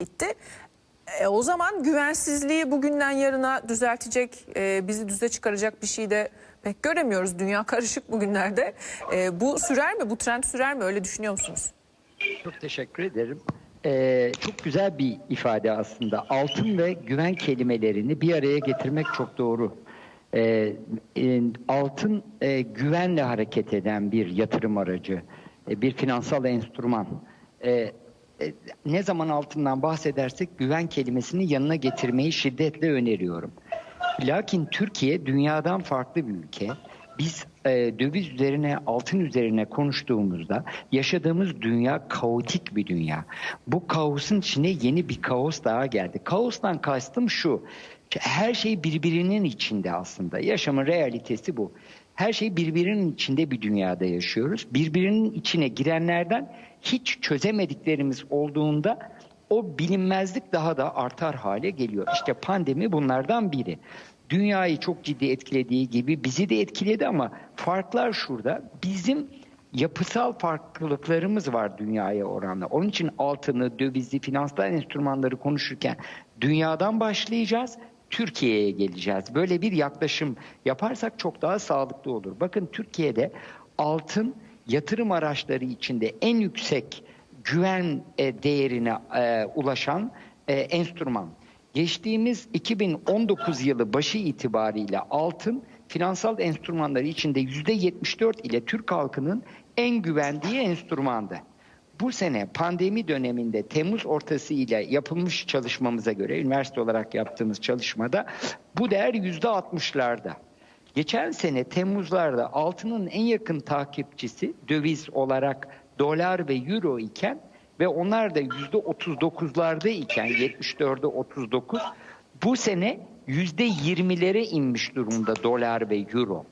gitti. E, o zaman güvensizliği bugünden yarına düzeltecek, e, bizi düze çıkaracak bir şey de pek göremiyoruz. Dünya karışık bugünlerde. E, bu sürer mi? Bu trend sürer mi? Öyle düşünüyor musunuz? Çok teşekkür ederim. Ee, çok güzel bir ifade aslında. Altın ve güven kelimelerini bir araya getirmek çok doğru. Ee, altın e, güvenle hareket eden bir yatırım aracı, e, bir finansal enstrüman. E, ne zaman altından bahsedersek güven kelimesini yanına getirmeyi şiddetle öneriyorum. Lakin Türkiye dünyadan farklı bir ülke. Biz e, döviz üzerine, altın üzerine konuştuğumuzda yaşadığımız dünya kaotik bir dünya. Bu kaosun içine yeni bir kaos daha geldi. Kaostan kastım şu. Her şey birbirinin içinde aslında. Yaşamın realitesi bu. Her şey birbirinin içinde bir dünyada yaşıyoruz. Birbirinin içine girenlerden hiç çözemediklerimiz olduğunda o bilinmezlik daha da artar hale geliyor. İşte pandemi bunlardan biri. Dünyayı çok ciddi etkilediği gibi bizi de etkiledi ama farklar şurada. Bizim yapısal farklılıklarımız var dünyaya oranla. Onun için altını, dövizi, finansal enstrümanları konuşurken dünyadan başlayacağız. Türkiye'ye geleceğiz. Böyle bir yaklaşım yaparsak çok daha sağlıklı olur. Bakın Türkiye'de altın yatırım araçları içinde en yüksek güven e, değerine e, ulaşan e, enstrüman. Geçtiğimiz 2019 yılı başı itibariyle altın finansal enstrümanları içinde %74 ile Türk halkının en güvendiği enstrümandı. Bu sene pandemi döneminde Temmuz ortası ile yapılmış çalışmamıza göre üniversite olarak yaptığımız çalışmada bu değer %60'larda. Geçen sene Temmuzlarda altının en yakın takipçisi döviz olarak dolar ve euro iken ve onlar da yüzde 39'larda iken 74'e 39 bu sene yüzde 20'lere inmiş durumda dolar ve euro.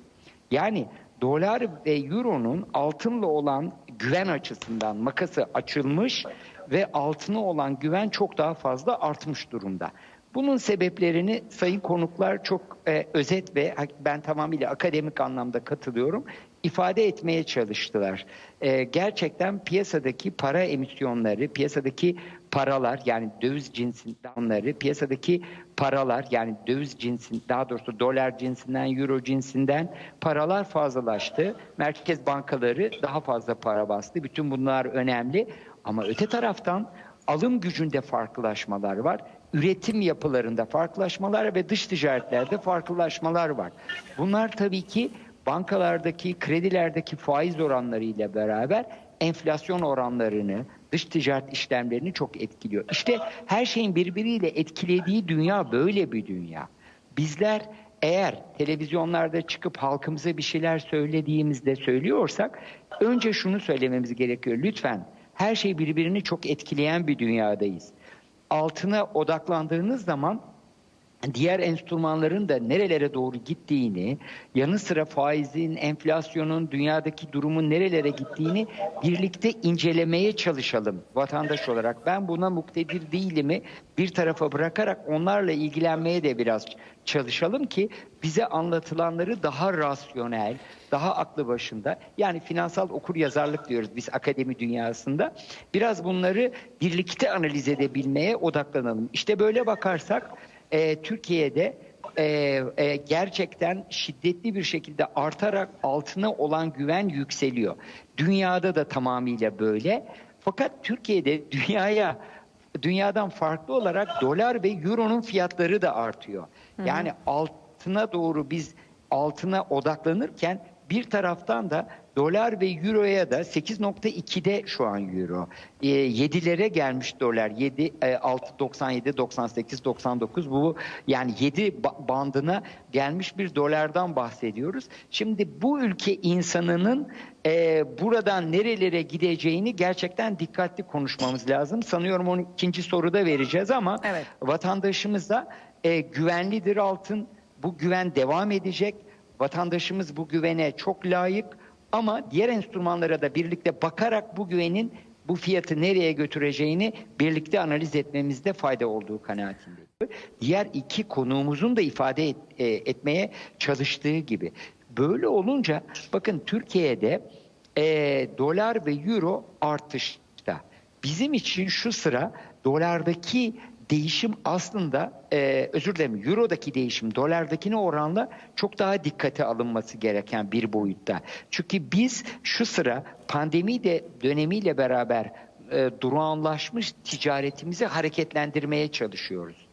Yani dolar ve euronun altınla olan güven açısından makası açılmış ve altına olan güven çok daha fazla artmış durumda. Bunun sebeplerini sayın konuklar çok e, özet ve ben tamamıyla akademik anlamda katılıyorum ifade etmeye çalıştılar. E, gerçekten piyasadaki para emisyonları, piyasadaki paralar yani döviz cinsinden piyasadaki paralar yani döviz cinsin daha doğrusu dolar cinsinden, euro cinsinden paralar fazlalaştı. Merkez bankaları daha fazla para bastı. Bütün bunlar önemli ama öte taraftan alım gücünde farklılaşmalar var. Üretim yapılarında farklılaşmalar ve dış ticaretlerde farklılaşmalar var. Bunlar tabii ki bankalardaki kredilerdeki faiz oranları ile beraber enflasyon oranlarını, dış ticaret işlemlerini çok etkiliyor. İşte her şeyin birbiriyle etkilediği dünya böyle bir dünya. Bizler eğer televizyonlarda çıkıp halkımıza bir şeyler söylediğimizde söylüyorsak önce şunu söylememiz gerekiyor. Lütfen her şey birbirini çok etkileyen bir dünyadayız. Altına odaklandığınız zaman diğer enstrümanların da nerelere doğru gittiğini, yanı sıra faizin, enflasyonun, dünyadaki durumun nerelere gittiğini birlikte incelemeye çalışalım vatandaş olarak. Ben buna muktedir değilimi bir tarafa bırakarak onlarla ilgilenmeye de biraz çalışalım ki bize anlatılanları daha rasyonel, daha aklı başında yani finansal okur yazarlık diyoruz biz akademi dünyasında. Biraz bunları birlikte analiz edebilmeye odaklanalım. İşte böyle bakarsak e, Türkiye'de e, e, gerçekten şiddetli bir şekilde artarak altına olan güven yükseliyor. Dünyada da tamamıyla böyle. Fakat Türkiye'de dünyaya dünyadan farklı olarak dolar ve euronun fiyatları da artıyor. Yani altına doğru biz altına odaklanırken bir taraftan da dolar ve euroya da 8.2'de şu an euro. E, 7'lere gelmiş dolar. 7 e, 6 97 98 99 bu yani 7 bandına gelmiş bir dolardan bahsediyoruz. Şimdi bu ülke insanının e, buradan nerelere gideceğini gerçekten dikkatli konuşmamız lazım. Sanıyorum onu ikinci soruda vereceğiz ama Evet. vatandaşımız da e, güvenlidir altın. Bu güven devam edecek. Vatandaşımız bu güvene çok layık ama diğer enstrümanlara da birlikte bakarak bu güvenin bu fiyatı nereye götüreceğini birlikte analiz etmemizde fayda olduğu kanaatindeyim. Diğer iki konuğumuzun da ifade et, e, etmeye çalıştığı gibi. Böyle olunca bakın Türkiye'de e, dolar ve euro artışta. Bizim için şu sıra dolardaki değişim aslında e, özür dilerim eurodaki değişim dolardakine oranla çok daha dikkate alınması gereken bir boyutta. Çünkü biz şu sıra pandemi de dönemiyle beraber e, durağanlaşmış ticaretimizi hareketlendirmeye çalışıyoruz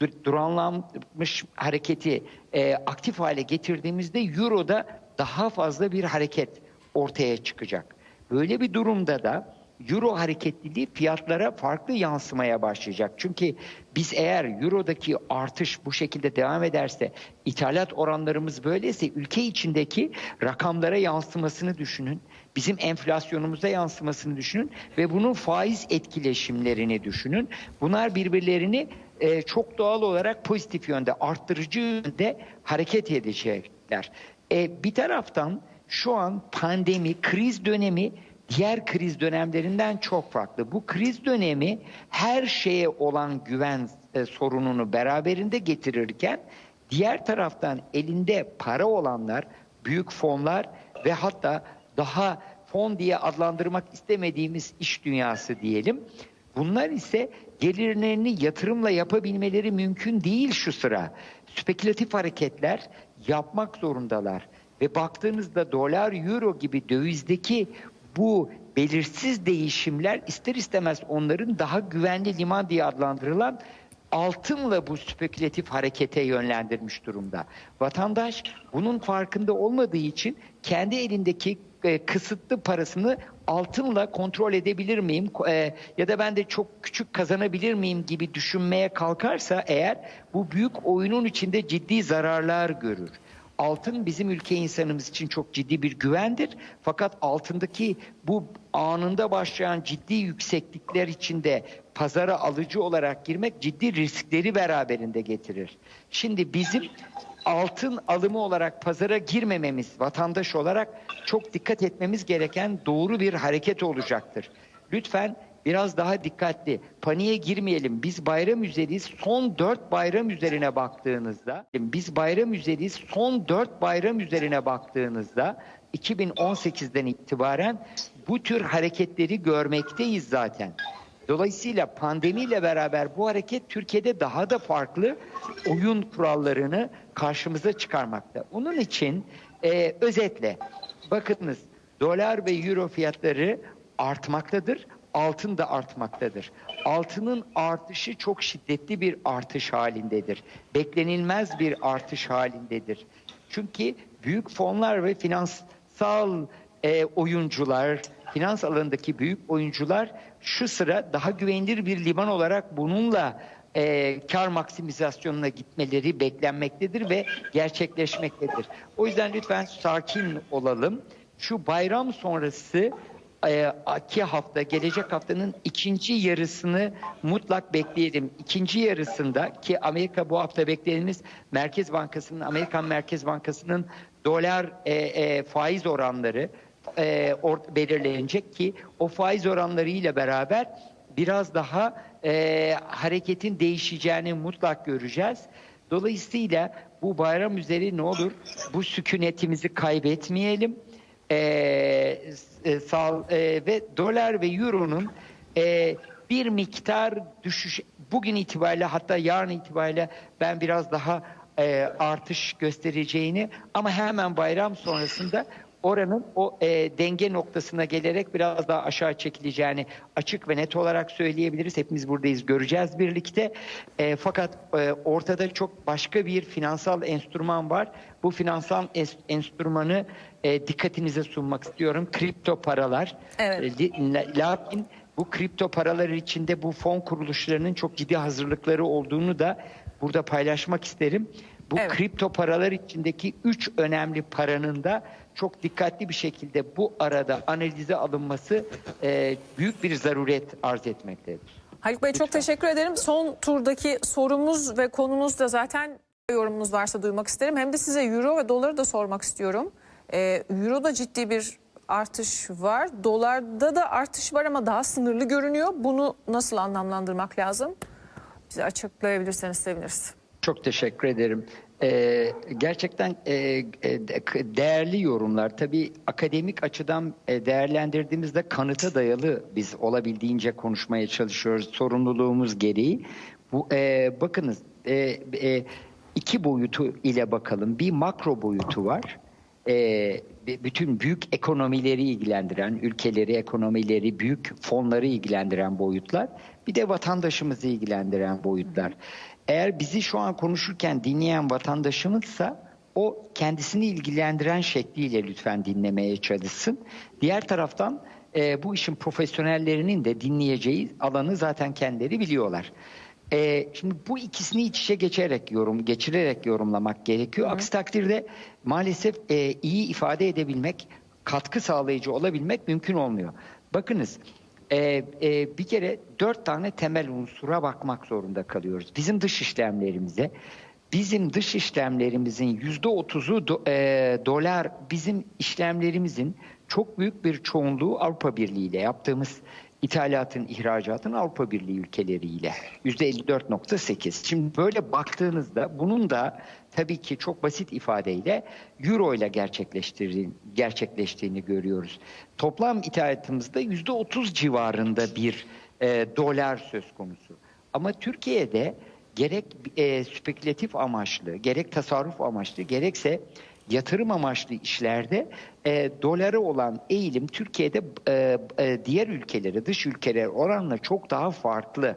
dur- duranlanmış hareketi e, aktif hale getirdiğimizde Euro'da daha fazla bir hareket ortaya çıkacak. Böyle bir durumda da Euro hareketliliği fiyatlara farklı yansımaya başlayacak. Çünkü biz eğer Euro'daki artış bu şekilde devam ederse, ithalat oranlarımız böyleyse ülke içindeki rakamlara yansımasını düşünün. Bizim enflasyonumuza yansımasını düşünün ve bunun faiz etkileşimlerini düşünün. Bunlar birbirlerini e, çok doğal olarak pozitif yönde, arttırıcı yönde hareket edecekler. E, bir taraftan şu an pandemi, kriz dönemi diğer kriz dönemlerinden çok farklı. Bu kriz dönemi her şeye olan güven e, sorununu beraberinde getirirken diğer taraftan elinde para olanlar, büyük fonlar ve hatta daha fon diye adlandırmak istemediğimiz iş dünyası diyelim. Bunlar ise gelirlerini yatırımla yapabilmeleri mümkün değil şu sıra. Spekülatif hareketler yapmak zorundalar. Ve baktığınızda dolar, euro gibi dövizdeki bu belirsiz değişimler ister istemez onların daha güvenli liman diye adlandırılan altınla bu spekülatif harekete yönlendirmiş durumda. Vatandaş bunun farkında olmadığı için kendi elindeki e, kısıtlı parasını altınla kontrol edebilir miyim E, ya da ben de çok küçük kazanabilir miyim gibi düşünmeye kalkarsa eğer bu büyük oyunun içinde ciddi zararlar görür. Altın bizim ülke insanımız için çok ciddi bir güvendir. Fakat altındaki bu anında başlayan ciddi yükseklikler içinde pazara alıcı olarak girmek ciddi riskleri beraberinde getirir. Şimdi bizim altın alımı olarak pazara girmememiz vatandaş olarak çok dikkat etmemiz gereken doğru bir hareket olacaktır. Lütfen biraz daha dikkatli. Paniğe girmeyelim. Biz bayram üzeriyiz. Son dört bayram üzerine baktığınızda, biz bayram üzeriyiz. Son dört bayram üzerine baktığınızda 2018'den itibaren bu tür hareketleri görmekteyiz zaten. Dolayısıyla pandemiyle beraber bu hareket Türkiye'de daha da farklı oyun kurallarını karşımıza çıkarmakta. Onun için e, özetle bakınız dolar ve euro fiyatları artmaktadır. Altın da artmaktadır. Altının artışı çok şiddetli bir artış halindedir. Beklenilmez bir artış halindedir. Çünkü büyük fonlar ve finansal e, oyuncular, finans alanındaki büyük oyuncular şu sıra daha güvenilir bir liman olarak bununla e, kar maksimizasyonuna gitmeleri beklenmektedir ve gerçekleşmektedir. O yüzden lütfen sakin olalım. Şu bayram sonrası iki hafta, gelecek haftanın ikinci yarısını mutlak bekleyelim. İkinci yarısında ki Amerika bu hafta beklediğimiz Merkez Bankası'nın, Amerikan Merkez Bankası'nın dolar e, e, faiz oranları e, or- belirlenecek ki o faiz oranları ile beraber biraz daha e, hareketin değişeceğini mutlak göreceğiz. Dolayısıyla bu bayram üzeri ne olur bu sükunetimizi kaybetmeyelim. E, e, e, ve dolar ve euronun e, bir miktar düşüş bugün itibariyle hatta yarın itibariyle ben biraz daha e, artış göstereceğini ama hemen bayram sonrasında oranın o e, denge noktasına gelerek biraz daha aşağı çekileceğini açık ve net olarak söyleyebiliriz. Hepimiz buradayız göreceğiz birlikte. E, fakat e, ortada çok başka bir finansal enstrüman var. Bu finansal enstrümanı e, dikkatinize sunmak istiyorum. Kripto paralar. Evet. E, lakin bu kripto paralar içinde bu fon kuruluşlarının çok ciddi hazırlıkları olduğunu da burada paylaşmak isterim. Bu Evet. kripto paralar içindeki üç önemli paranın da çok dikkatli bir şekilde bu arada analize alınması e, büyük bir zaruret arz etmektedir. Haluk Bey çok teşekkür ederim. Son turdaki sorumuz ve konumuz da zaten yorumunuz varsa duymak isterim. Hem de size euro ve doları da sormak istiyorum. Ee, Euro'da ciddi bir artış var. Dolarda da artış var ama daha sınırlı görünüyor. Bunu nasıl anlamlandırmak lazım? Bize açıklayabilirseniz seviniriz. Çok teşekkür ederim. Ee, gerçekten e, e, de- değerli yorumlar. Tabii akademik açıdan e, değerlendirdiğimizde kanıta dayalı biz olabildiğince konuşmaya çalışıyoruz sorumluluğumuz gereği. Bu e, bakınız e, e, iki boyutu ile bakalım. Bir makro boyutu var. E, bütün büyük ekonomileri ilgilendiren, ülkeleri, ekonomileri, büyük fonları ilgilendiren boyutlar. Bir de vatandaşımızı ilgilendiren boyutlar. Eğer bizi şu an konuşurken dinleyen vatandaşımızsa o kendisini ilgilendiren şekliyle lütfen dinlemeye çalışsın. Diğer taraftan e, bu işin profesyonellerinin de dinleyeceği alanı zaten kendileri biliyorlar. E, şimdi bu ikisini iç içe geçerek yorum, geçirerek yorumlamak gerekiyor. Aksi takdirde maalesef e, iyi ifade edebilmek, katkı sağlayıcı olabilmek mümkün olmuyor. Bakınız e, e, bir kere dört tane temel unsura bakmak zorunda kalıyoruz. Bizim dış işlemlerimize, bizim dış işlemlerimizin yüzde otuzu do- e, dolar, bizim işlemlerimizin çok büyük bir çoğunluğu Avrupa Birliği ile yaptığımız ithalatın, ihracatın Avrupa Birliği ülkeleriyle yüzde 54.8. Şimdi böyle baktığınızda bunun da tabii ki çok basit ifadeyle euro ile gerçekleştiğini görüyoruz. Toplam ithalatımızda yüzde 30 civarında bir e, dolar söz konusu. Ama Türkiye'de gerek e, spekülatif amaçlı, gerek tasarruf amaçlı, gerekse yatırım amaçlı işlerde e, dolara olan eğilim Türkiye'de e, e, diğer ülkelere, dış ülkelere oranla çok daha farklı.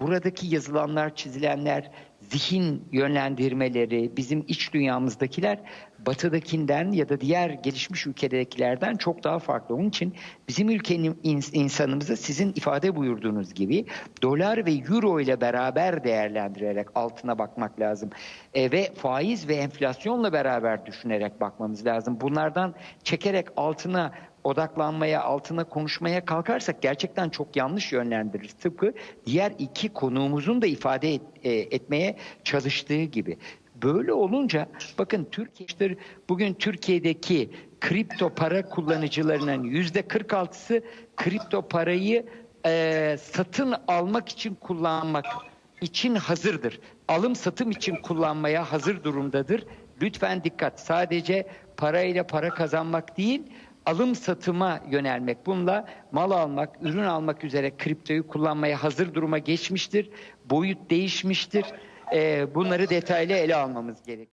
Buradaki yazılanlar, çizilenler, zihin yönlendirmeleri, bizim iç dünyamızdakiler batıdakinden ya da diğer gelişmiş ülkelerdekilerden çok daha farklı. Onun için bizim ülkenin ins- insanımızı sizin ifade buyurduğunuz gibi dolar ve euro ile beraber değerlendirerek altına bakmak lazım. E, ve faiz ve enflasyonla beraber düşünerek bakmamız lazım. Bunlardan çekerek altına odaklanmaya, altına konuşmaya kalkarsak gerçekten çok yanlış yönlendirir. Tıpkı diğer iki konuğumuzun da ifade et- e, etmeye çalıştığı gibi. Böyle olunca bakın Türkiye işte bugün Türkiye'deki kripto para kullanıcılarının yüzde 46'sı kripto parayı e, satın almak için kullanmak için hazırdır. Alım satım için kullanmaya hazır durumdadır. Lütfen dikkat. Sadece parayla para kazanmak değil, alım satıma yönelmek. Bununla mal almak, ürün almak üzere kriptoyu kullanmaya hazır duruma geçmiştir. Boyut değişmiştir. Ee, bunları detaylı ele almamız gerekiyor.